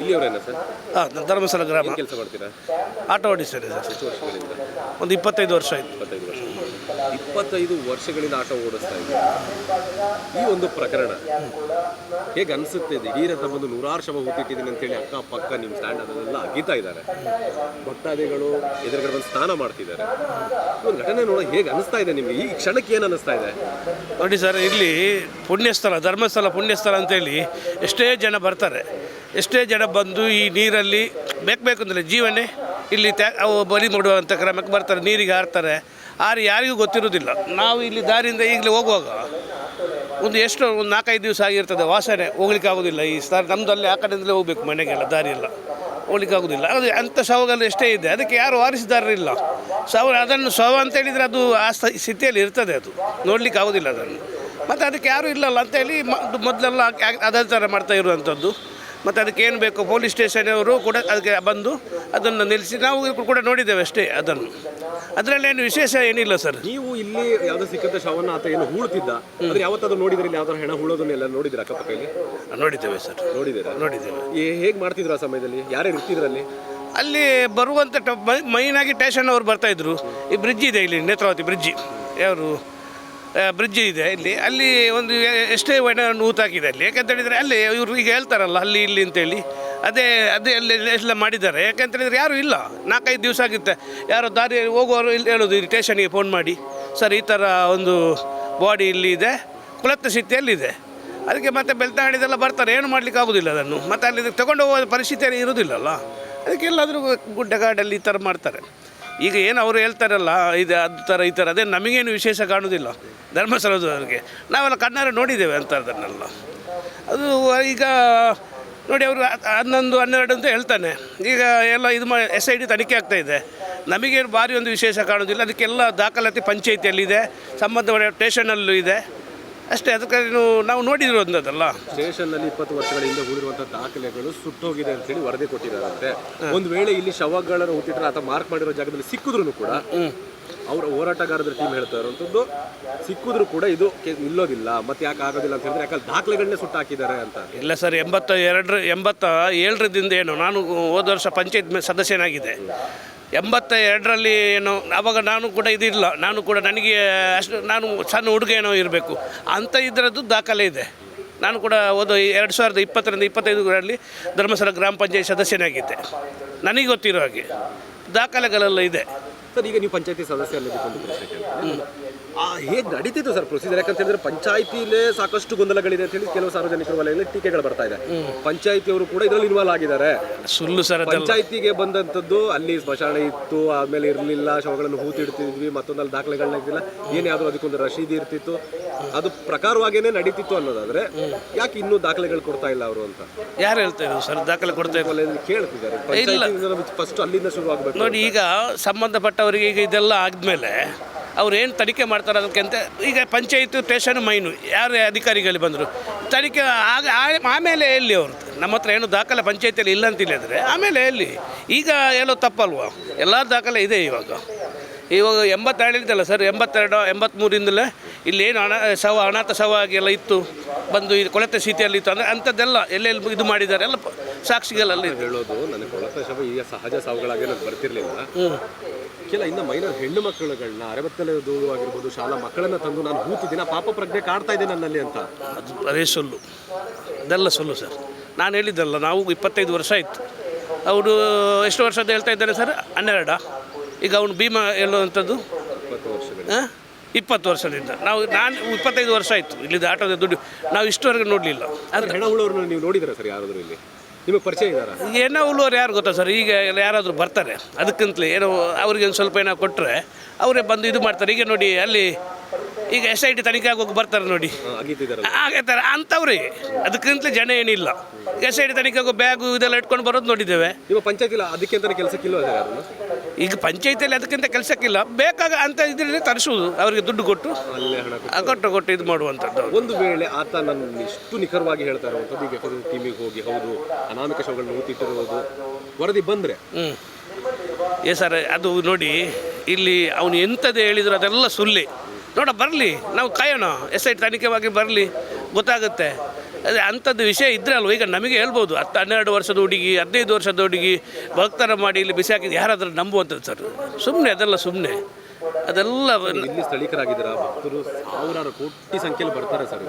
ಇಲ್ಲಿಯವರೇನ sir? ಹಾಂ ಧರ್ಮಸ್ಥಳ ಗ್ರಾಮ. ಕೆಲಸ ಮಾಡ್ತೀರಾ? ಆಟೋ ಓಡಿಸ್ತೇನೆ ಸರ್. ಎಷ್ಟು ವರ್ಷಗಳಿಂದ? ಒಂದು ಇಪ್ಪತ್ತೈದು ವರ್ಷ ಆಯಿತು. ಇಪ್ಪತ್ತೈದು ವರ್ಷ. ಇಪ್ಪತ್ತೈದು ವರ್ಷಗಳಿಂದ ಆಟೋ ಓಡಿಸ್ತಾ ಇದ್ದೀರಾ. ಈ ಒಂದು ಪ್ರಕರಣ ಹೇಗೆ ಅನಿಸುತ್ತೆ ದಿಢೀರಂತ ಬಂದು ನೂರಾರು ಶವ ಹೂತಿಟ್ಟಿದ್ದೀನಿ ಅಂತೇಳಿ ಅಕ್ಕ ಪಕ್ಕ ನಿಮ್ಮ ಸ್ಟ್ಯಾಂಡ್ ಅದನ್ನೆಲ್ಲ ಅಗೀತಾ ಇದ್ದಾರೆ. ಭಕ್ತಾದಿಗಳು ಎದುರುಗಡೆ ಬಂದು ಸ್ನಾನ ಮಾಡ್ತಿದ್ದಾರೆ. ಈ ಒಂದು ಘಟನೆ ನೋಡೋ ಹೇಗೆ ಅನಿಸ್ತಾ ಇದೆ ನಿಮಗೆ? ಈ ಕ್ಷಣಕ್ಕೆ ಏನು ಅನಿಸ್ತಾ ಇದೆ? ನೋಡಿ ಸರ್ ಇಲ್ಲಿ ಪುಣ್ಯಸ್ಥಳ ಧರ್ಮಸ್ಥಳ ಪುಣ್ಯಸ್ಥಳ ಅಂತೇಳಿ ಎಷ್ಟೇ ಜನ ಬರ್ತಾರೆ. ಎಷ್ಟೇ ಜನ ಬಂದು ಈ ನೀರಲ್ಲಿ ಬೇಕು ಬೇಕು ಅಂದರೆ ಜೀವನೇ ಇಲ್ಲಿ ತ್ಯಾ ಅವು ಬಲಿ ಮಾಡುವಂಥ ಕ್ರಮಕ್ಕೆ ಬರ್ತಾರೆ, ನೀರಿಗೆ ಹಾರ್ತಾರೆ. ಆರು ಯಾರಿಗೂ ಗೊತ್ತಿರೋದಿಲ್ಲ ನಾವು ಇಲ್ಲಿ ದಾರಿಯಿಂದ ಈಗಲೇ ಹೋಗುವಾಗ ಒಂದು ಎಷ್ಟು ಒಂದು ನಾಲ್ಕೈದು ದಿವಸ ಆಗಿರ್ತದೆ ವಾಸನೆ, ಹೋಗ್ಲಿಕ್ಕೆ ಆಗೋದಿಲ್ಲ ಈ ಸ್ಥಳ ನಮ್ಮದು ಅಲ್ಲಿ ಆ ಕಡೆಯಿಂದಲೇ ಹೋಗ್ಬೇಕು ಮನೆಗೆಲ್ಲ ದಾರಿ ಎಲ್ಲ ಹೋಗ್ಲಿಕ್ಕೆ ಆಗೋದಿಲ್ಲ. ಅದು ಅಂಥ ಶವಗಳು ಎಷ್ಟೇ ಇದೆ, ಅದಕ್ಕೆ ಯಾರು ವಾರಿಸಿದಾರರಿಲ್ಲ. ಶವ ಅದನ್ನು ಅಂತ ಹೇಳಿದರೆ ಅದು ಆ ಸ್ಥ- ಸ್ಥಿತಿಯಲ್ಲಿ ಇರ್ತದೆ ಅದು. ನೋಡ್ಲಿಕ್ಕೆ ಆಗೋದಿಲ್ಲ ಅದನ್ನು. ಮತ್ತು ಅದಕ್ಕೆ ಯಾರೂ ಇಲ್ಲಲ್ಲ ಅಂತೇಳಿ ಮೊದಲೆಲ್ಲ ಅದೇ ಥರ ಮಾಡ್ತಾ ಇರುವಂಥದ್ದು. ಮತ್ತು ಅದಕ್ಕೆ ಏನು ಬೇಕು? ಪೊಲೀಸ್ ಸ್ಟೇಷನವರು ಕೂಡ ಅದಕ್ಕೆ ಬಂದು ಅದನ್ನು ನಿಲ್ಲಿಸಿ ನಾವು ಕೂಡ ನೋಡಿದ್ದೇವೆ ಅಷ್ಟೇ ಅದನ್ನು. ಅದರಲ್ಲೇನು ವಿಶೇಷ ಏನಿಲ್ಲ ಸರ್. ನೀವು ಇಲ್ಲಿ ಯಾವುದೋ ಸಿಕ್ಕಂತ ಶವನ ಆತ ಏನು ಹೂಳ್ತಿದ್ದ? ಆದ್ರೆ ಯಾವತ್ತಾದ್ರೂ ನೋಡಿದ್ರೆ ಇಲ್ಲಿ ಯಾವ್ದಾರು ಹೆಣ ಹೂಳೋದನ್ನೆಲ್ಲ ನೋಡಿದ್ರ ಅಕ್ಕಪಕ್ಕಲ್ಲಿ ನೋಡಿದ್ದೇವೆ ಸರ್. ನೋಡಿದ್ದೀರಾ? ನೋಡಿದ್ದೇವೆ. ಹೇಗೆ ಮಾಡ್ತಿದ್ರು ಆ ಸಮಯದಲ್ಲಿ? ಯಾರೇ ಇರ್ತಿದ್ರಲ್ಲಿ? ಅಲ್ಲಿ ಬರುವಂಥ ಮೈನಾಗಿ ಸ್ಟೇಷನ್ ಅವರು ಬರ್ತಾಯಿದ್ರು ಈ ಬ್ರಿಡ್ಜ್ ಇದೆ ಇಲ್ಲಿ ನೇತ್ರಾವತಿ ಬ್ರಿಡ್ಜ್. ಯಾರು ಬ್ರಿಡ್ಜ್ ಇದೆ ಇಲ್ಲಿ. ಅಲ್ಲಿ ಒಂದು ಎಷ್ಟೇ ಒಣ ಊತಾಕಿದೆ ಅಲ್ಲಿ. ಯಾಕಂತ ಹೇಳಿದರೆ ಅಲ್ಲಿ ಇವರು ಈಗ ಹೇಳ್ತಾರಲ್ಲ, ಅಲ್ಲಿ ಇಲ್ಲಿ ಅಂತೇಳಿ. ಅದೇ ಅದೇ ಅಲ್ಲಿ ಎಲ್ಲ ಮಾಡಿದ್ದಾರೆ. ಯಾಕಂತ ಹೇಳಿದರೆ ಯಾರೂ ಇಲ್ಲ. ನಾಲ್ಕೈದು ದಿವಸ ಆಗುತ್ತೆ. ಯಾರೋ ದಾರಿ ಹೋಗುವವರು ಇಲ್ಲಿ ಹೇಳೋದು, ಇಲ್ಲಿ ಸ್ಟೇಷನಿಗೆ ಫೋನ್ ಮಾಡಿ. ಸರ್, ಈ ಥರ ಒಂದು ಬಾಡಿ ಇಲ್ಲಿ ಇದೆ. ಕುಲತ್ತ ಸ್ಥಿತಿಯಲ್ಲಿದೆ ಅದಕ್ಕೆ ಮತ್ತೆ ಬೆಳ್ತಾಡಿದೆಲ್ಲ ಬರ್ತಾರೆ. ಏನು ಮಾಡ್ಲಿಕ್ಕೆ ಆಗೋದಿಲ್ಲ ಅದನ್ನು. ಮತ್ತೆ ಅಲ್ಲಿ ತಗೊಂಡು ಹೋಗೋ ಪರಿಸ್ಥಿತಿ ಇರೋದಿಲ್ಲಲ್ಲ. ಅದಕ್ಕೆ ಎಲ್ಲಾದರೂ ಗುಡ್ಡಗಾಡಲ್ಲಿ ಈ ಥರ ಮಾಡ್ತಾರೆ. ಈಗ ಏನು ಅವರು ಹೇಳ್ತಾರಲ್ಲ, ಇದು ಅದು ಥರ ಈ ಥರ ಅದೇ ನಮಗೇನು ವಿಶೇಷ ಕಾಣೋದಿಲ್ಲ ಧರ್ಮಸ್ಥಳದವ್ರಿಗೆ ನಾವೆಲ್ಲ ಕಣ್ಣಾರೆ ನೋಡಿದ್ದೇವೆ ಅಂತ ಅದನ್ನೆಲ್ಲ ಅದು ಈಗ ನೋಡಿ ಅವರು ಹನ್ನೊಂದು, ಹನ್ನೆರಡು ಅಂತ ಹೇಳ್ತಾನೆ. ಈಗ ಎಲ್ಲ ಇದು ಮಾ, ಎಸ್ ಐ ಡಿ ತನಿಖೆ ಆಗ್ತಾ ಇದೆ. ನಮಗೇನು ಭಾರಿ ಒಂದು ವಿಶೇಷ ಕಾಣೋದಿಲ್ಲ. ಅದಕ್ಕೆಲ್ಲ ದಾಖಲಾತಿ ಪಂಚಾಯಿತಿಯಲ್ಲಿದೆ. ಸಂಬಂಧಪಟ್ಟ ಸ್ಟೇಷನಲ್ಲೂ ಇದೆ. ಅಷ್ಟೇ ಅದಕ್ಕೆ ನೀವು- ನೋಡಿರೋದಲ್ಲ ಸ್ಟೇಷನ್ ಸ್ಟೇಷನ್ನಲ್ಲಿ ಇಪ್ಪತ್ತು ವರ್ಷಗಳಿಂದ ಹೂಡಿರುವಂತಹ ದಾಖಲೆಗಳು ಸುಟ್ಟೋಗಿದೆ ಅಂತ ಹೇಳಿ ವರದಿ ಕೊಟ್ಟಿದ್ದಾರಂತೆ. ಒಂದು ವೇಳೆ ಇಲ್ಲಿ ಶವಗಳನ್ನು ಹುಟ್ಟಿದ್ರೆ ಅಥವಾ ಮಾರ್ಕ್ ಮಾಡಿರೋ ಜಾಗದಲ್ಲಿ ಸಿಕ್ಕಿದ್ರು ಕೂಡ ಅವರ ಹೋರಾಟಗಾರರ ಟೀಮ್ ಹೇಳ್ತಾ ಇರುವಂತದ್ದು ಸಿಕ್ಕಿದ್ರು ಕೂಡ ಇದು ನಿಲ್ಲೋದಿಲ್ಲ. ಮತ್ತೆ ಯಾಕೆ ಆಗೋದಿಲ್ಲ ಅಂತ ಹೇಳಿದ್ರೆ ಯಾಕಂದ್ರೆ ದಾಖಲೆಗಳನ್ನೇ ಸುಟ್ಟು ಹಾಕಿದ್ದಾರೆ ಅಂತ. ಇಲ್ಲ ಸರ್ ಎಂಬತ್ತ ಎರಡರ ಎಂಬತ್ತ ಏಳರದಿಂದ ಏನು ನಾನು ಹೋದ ವರ್ಷ ಪಂಚಾಯತ್ ಸದಸ್ಯನಾಗಿದೆ ಎಂಬತ್ತ ಎರಡರಲ್ಲಿ ಏನು ಅವಾಗ ನಾನು ಕೂಡ ಇದಿಲ್ಲ. ನಾನು ಕೂಡ ನನಗೆ ಅಷ್ಟು ನಾನು ಸಣ್ಣ ಹುಡುಗ ಏನೋ ಇರಬೇಕು. ಅಂಥ ಇದರದ್ದು ದಾಖಲೆ ಇದೆ. ನಾನು ಕೂಡ ಓದೋ ಎರಡು ಸಾವಿರದ ಇಪ್ಪತ್ತರಿಂದ ಇಪ್ಪತ್ತೈದರಲ್ಲಿ ಧರ್ಮಸ್ಥಳ ಗ್ರಾಮ ಪಂಚಾಯತ್ ಸದಸ್ಯನಾಗಿದ್ದೆ. ನನಗೆ ಗೊತ್ತಿರೋ ಹಾಗೆ. ದಾಖಲೆಗಳೆಲ್ಲ ಇದೆ. ಸರ್ ಈಗ ನೀವು ಪಂಚಾಯತಿ ಸದಸ್ಯ ಹೇಗೆ ನಡೀತಿತ್ತು ಸರ್ ಪ್ರೊಸೀಜರ್ ಯಾಕಂತ ಹೇಳಿದ್ರೆ ಪಂಚಾಯತಿಲೇ ಸಾಕಷ್ಟು ಗೊಂದಲಗಳಿದೆ ಅಂತ ಹೇಳಿ ಕೆಲವು ಸಾರ್ವಜನಿಕರ ವಲಯದಲ್ಲಿ ಟೀಕೆಗಳು ಬರ್ತಾ ಇದೆ. ಪಂಚಾಯತಿಯವರು ಕೂಡ ಇದರಲ್ಲಿ ಇನ್ವಾಲ್ವ್ ಆಗಿದ್ದಾರೆ. ಸುಳ್ಳು ಸರ್ ಪಂಚಾಯತಿಗೆ ಬಂದಂಥದ್ದು ಅಲ್ಲಿ ಸ್ಮಶಾನ ಇತ್ತು ಆಮೇಲೆ ಇರಲಿಲ್ಲ ಶವಗಳನ್ನು ಹೂತಿಡ್ತಿದ್ವಿ ಮತ್ತೊಂದಲ್ಲಿ ದಾಖಲೆಗಳನ್ನ ಇದ್ದಿಲ್ಲ ಏನೇ ಆದ್ರೂ ಅದಕ್ಕೊಂದು ರಶೀದಿ ಇರ್ತಿತ್ತು. ಅದು ಪ್ರಕಾರವಾಗೇನೆ ನಡೀತಿತ್ತು ಅನ್ನೋದಾದ್ರೆ ಯಾಕೆ ಇನ್ನೂ ದಾಖಲೆಗಳು ಕೊಡ್ತಾ ಇಲ್ಲ ಅವರು ಅಂತ? ಯಾರು ಹೇಳ್ತಾ ಇದ್ರು ಸರ್ ದಾಖಲೆ ಕೊಡ್ತಾ ಇಲ್ಲ? ಕೇಳ್ತಿದ್ದಾರೆ. ಫಸ್ಟ್ ಅಲ್ಲಿಂದ ಶುರು ಆಗಬೇಕು ನೋಡಿ ಈಗ ಸಂಬಂಧಪಟ್ಟವರಿಗೆ ಈಗ ಇದೆಲ್ಲ ಆದಮೇಲೆ ಅವ್ರು ಏನು ತನಿಖೆ ಮಾಡ್ತಾರೆ ಅದಕ್ಕೆಂತ ಈಗ ಪಂಚಾಯತ್ ಸ್ಟೇಷನ್ ಮೈನು ಯಾರು ಅಧಿಕಾರಿಗಳು ಬಂದರು? ತನಿಖೆ ಆಗ ಆಮೇಲೆ ಎಲ್ಲಿ ಅವರು ನಮ್ಮ ಹತ್ರ ಏನು ದಾಖಲೆ ಪಂಚಾಯತಿಯಲ್ಲಿ ಇಲ್ಲ ಅಂತ ಹೇಳಿದರೆ ಆಮೇಲೆ ಎಲ್ಲಿ? ಈಗ ಎಲ್ಲೋ ತಪ್ಪಲ್ವ? ಎಲ್ಲ ದಾಖಲೆ ಇದೆ ಇವಾಗ. ಇವಾಗ ಎಂಬತ್ತೆರಡು ಇದ್ದಲ್ಲ ಸರ್ ಎಂಬತ್ತೆರಡು ಎಂಬತ್ತ್ಮೂರಿಂದಲೇ ಇಲ್ಲೇನು ಹಣ ಶವ ಅನಾಥ ಶವ ಆಗಿ ಎಲ್ಲ ಇತ್ತು. ಬಂದು ಇದು ಕೊಳೆತ ಸ್ಥಿತಿಯಲ್ಲಿ ಇತ್ತು ಅಂದರೆ ಅಂಥದ್ದೆಲ್ಲ ಎಲ್ಲೆಲ್ಲಿ ಇದು ಮಾಡಿದ್ದಾರೆ? ಎಲ್ಲ ಸಾಕ್ಷಿಗಳಲ್ಲಿ ಹೇಳೋದು ನನಗೆ ಕೊಳತ ಶವ ಈಗ ಸಹಜ ಸಾವುಗಳಾಗಿ ಬರ್ತಿರ್ಲಿಲ್ಲ. ಕೆಲ ಇನ್ನು ಮೈನರ್ ಹೆಣ್ಣು ಮಕ್ಕಳುಗಳನ್ನ ಅರವತ್ತನೇದು ಆಗಿರ್ಬೋದು ಶಾಲಾ ಮಕ್ಕಳನ್ನ ತಂದು ನಾನು ಹೂತಿದ್ದೀನಿ ಪಾಪ ಪ್ರಜ್ಞೆ ಕಾಡ್ತಾ ಇದೆ ನನ್ನಲ್ಲಿ ಅಂತ. ಅದು ಅದೇ ಸುಲ್ಲು. ಅದೆಲ್ಲ ಸೊಲ್ಲು ಸರ್. ನಾನು ಹೇಳಿದ್ದಲ್ಲ ನಾವು ಇಪ್ಪತ್ತೈದು ವರ್ಷ ಆಯಿತು. ಅವರು ಎಷ್ಟು ವರ್ಷದ ಹೇಳ್ತಾ ಇದ್ದಾರೆ ಸರ್? ಹನ್ನೆರಡ. ಈಗ ಅವನು ಭೀಮಾ ಹೇಳುವಂಥದ್ದು? ಇಪ್ಪತ್ತು ವರ್ಷ ಆ? ಇಪ್ಪತ್ತು ವರ್ಷದಿಂದ. ನಾವು ನಾನು ಇಪ್ಪತ್ತೈದು ವರ್ಷ ಆಯಿತು ಇಲ್ಲಿದ್ದು ಆಟೋದ ದುಡ್ಡು. ನಾವು ಇಷ್ಟುವರೆಗೂ ನೋಡಲಿಲ್ಲ. ಆದರೆ ಹೆಣ ಹುಳವ್ರನ್ನ ನೀವು ನೋಡಿದ್ರೆ ಸರ್ ಯಾರಾದರೂ ಇಲ್ಲಿ? ನಿಮಗೆ ಪರಿಚಯ ಇದ್ದಾರಾ? ಏನೋ ಉಳುವರು ಯಾರು ಗೊತ್ತಾ ಸರ್? ಈಗ ಎಲ್ಲ ಯಾರಾದರೂ ಬರ್ತಾರೆ. ಅದಕ್ಕಿಂತಲೇ ಏನೋ ಅವ್ರಿಗೆ ಒಂದು ಸ್ವಲ್ಪ ಏನೋ ಕೊಟ್ಟರೆ ಅವರೇ ಬಂದು ಇದು ಮಾಡ್ತಾರೆ. ಈಗ ನೋಡಿ ಅಲ್ಲಿ ಈಗ ಎಸ್ ಐ ಟಿ ತನಿಖೆ ಆಗೋಗಿ ಬರ್ತಾರೆ ನೋಡಿ. ಆಗೈತಾರೆ ಅಂಥವ್ರಿ ಅದಕ್ಕಿಂತಲೇ ಜನ ಏನಿಲ್ಲ. ಎಸ್ ಐ ಟಿ ತನಿಖೆ ಆಗೋ ಬ್ಯಾಗು ಇದೆಲ್ಲ ಇಟ್ಕೊಂಡು ಬರೋದು ನೋಡಿದ್ದೇವೆ. ನಿಮ್ಮ ಪಂಚಾಯಿತಿಲ್ಲ ಅದಕ್ಕೆ ಅಂತಾನೆ ಕೆಲಸಕ್ಕಿಲ್ಲ ಈಗ ಪಂಚಾಯತಿಯಲ್ಲಿ ಅದಕ್ಕಿಂತ ಕೆಲಸಕ್ಕಿಲ್ಲ. ಬೇಕಾಗ ಅಂತ ಇದರಲ್ಲಿ ತರಿಸುವುದು. ಅವರಿಗೆ ದುಡ್ಡು ಕೊಟ್ಟು ಕೊಟ್ಟು. ಕೊಟ್ಟು ಇದು ಮಾಡುವಂಥದ್ದು ಒಂದು ವೇಳೆ ಆತ ನನ್ನ ಇಷ್ಟು ನಿಖರವಾಗಿ ಹೇಳ್ತಾ ಇರುವಂಥದ್ದು ಈಗ ಟೀಮಿಗೆ ಹೋಗಿ ಹೌದು ಅನಾಮಿಕ ಶವಗಳನ್ನ ಹೂತಿಟ್ಟಿರುವುದು ವರದಿ ಬಂದರೆ? ಹ್ಞೂ ಏ ಸರ್ ಅದು ನೋಡಿ ಇಲ್ಲಿ ಅವನು ಎಂಥದ್ದು ಹೇಳಿದ್ರು ಅದೆಲ್ಲ ಸುಳ್ಳಿ. ನೋಡ ಬರಲಿ ನಾವು ಕಾಯೋಣ. ಎಸ್ ಐ ತನಿಖೆವಾಗಿ ಬರಲಿ. ಗೊತ್ತಾಗುತ್ತೆ. ಅದೇ ಅಂಥದ್ದು ವಿಷಯ ಇದ್ರೆ ಅಲ್ವ? ಈಗ ನಮಗೆ ಹೇಳ್ಬೋದು ಹತ್ತು ಹನ್ನೆರಡು ವರ್ಷದ ಹುಡುಗಿ ಹದಿನೈದು ವರ್ಷದ ಹುಡುಗಿ ಭಕ್ತರ ಮಾಡಿ ಇಲ್ಲಿ ಬಿಸಿ ಹಾಕಿದ್ದು ಯಾರಾದರೂ ನಂಬುವಂಥದ್ದು ಸರ್. ಸುಮ್ಮನೆ ಅದೆಲ್ಲ ಸುಮ್ಮನೆ ಅದೆಲ್ಲ ಇಲ್ಲಿ ಸ್ಥಳೀಕರಾಗಿದ್ದೀರಾ? ಭಕ್ತರು ಸಾವಿರಾರು ಕೋಟಿ ಸಂಖ್ಯೆಯಲ್ಲಿ ಬರ್ತಾರೆ ಸರ್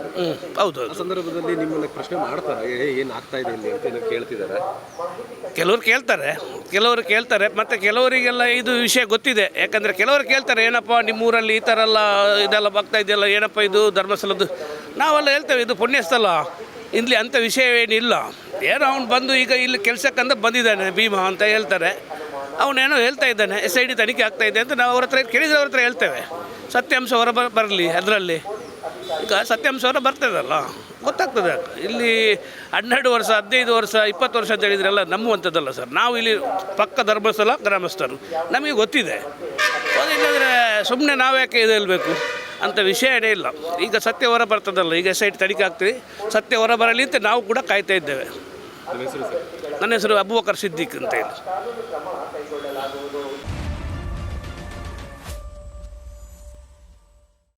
ಹೌದು ಆ ಸಂದರ್ಭದಲ್ಲಿ ನಿಮ್ಮನ್ನ ಪ್ರಶ್ನೆ ಮಾಡ್ತಾರೆ ಏ ಏನು ಆಗ್ತಾ ಇದೆ ಇಲ್ಲಿ ಅಂತ ಏನೋ ಕೇಳ್ತಿದ್ದಾರೆ ಕೆಲವರು ಕೇಳ್ತಾರೆ ಕೆಲವರು ಕೇಳ್ತಾರೆ ಮತ್ತು ಕೆಲವರಿಗೆಲ್ಲ ಇದು ವಿಷಯ ಗೊತ್ತಿದೆ. ಯಾಕಂದರೆ ಕೆಲವರು ಕೇಳ್ತಾರೆ ಏನಪ್ಪ ನಿಮ್ಮೂರಲ್ಲಿ ಈ ಥರ ಎಲ್ಲ ಇದೆಲ್ಲ ಬರ್ತಾ ಇದೆಯಲ್ಲ ಏನಪ್ಪ ಇದು ಧರ್ಮಸ್ಥಳದ್ದು? ನಾವೆಲ್ಲ ಹೇಳ್ತೇವೆ, ಇದು ಪುಣ್ಯಸ್ಥಲ ಇಲ್ಲಿ ಅಂಥ ವಿಷಯವೇನಿಲ್ಲ. ಏನೋ ಅವ್ನು ಬಂದು ಈಗ ಇಲ್ಲಿ ಕೆಲಸಕ್ಕಂತ ಬಂದಿದ್ದಾನೆ, ಭೀಮಾ ಅಂತ ಹೇಳ್ತಾರೆ. ಅವನೇನೋ ಹೇಳ್ತಾ ಇದ್ದಾನೆ, ಎಸ್ ಐ ಡಿ ತನಿಖೆ ಆಗ್ತಾ ಇದೆ ಅಂತ ನಾವು ಅವ್ರ ಹತ್ರ ಕೇಳಿದ್ರೆ ಅವ್ರ ಹತ್ರ ಹೇಳ್ತೇವೆ. ಸತ್ಯಾಂಶ ಹೊರ ಬರ ಬರಲಿ ಅದರಲ್ಲಿ. ಈಗ ಸತ್ಯಾಂಶ ಹೊರ ಬರ್ತದಲ್ಲ, ಗೊತ್ತಾಗ್ತದೆ ಇಲ್ಲಿ ಹನ್ನೆರಡು ವರ್ಷ, ಹದಿನೈದು ವರ್ಷ, ಇಪ್ಪತ್ತು ವರ್ಷ ಅಂತ ಹೇಳಿದ್ರೆಲ್ಲ ನಂಬುವಂಥದ್ದಲ್ಲ ಸರ್. ನಾವು ಇಲ್ಲಿ ಪಕ್ಕ ಧರ್ಮಸ್ಥಳ, ಗ್ರಾಮಸ್ಥರು. ನಮಗೆ ಗೊತ್ತಿದೆ. ಇಲ್ಲಾಂದರೆ ಸುಮ್ಮನೆ ನಾವ್ಯಾಕೆ ಇದು ಹೇಳ್ಬೇಕು? ಅಂಥ ವಿಷಯನೇ ಇಲ್ಲ. ಈಗ ಸತ್ಯ ಹೊರ ಬರ್ತದಲ್ಲ ಈಗ ಸೈಡ್ ತನಿಖೆ ಆಗ್ತೀವಿ ಸತ್ಯ ಹೊರ ಬರಲಿ ಅಂತ ನಾವು ಕೂಡ ಕಾಯ್ತಾ ಇದ್ದೇವೆ. ನನ್ನ ಹೆಸರು ಅಬುಬಕರ್ ಸಿದ್ದಿಕ್ ಅಂತ ಹೇಳಿ.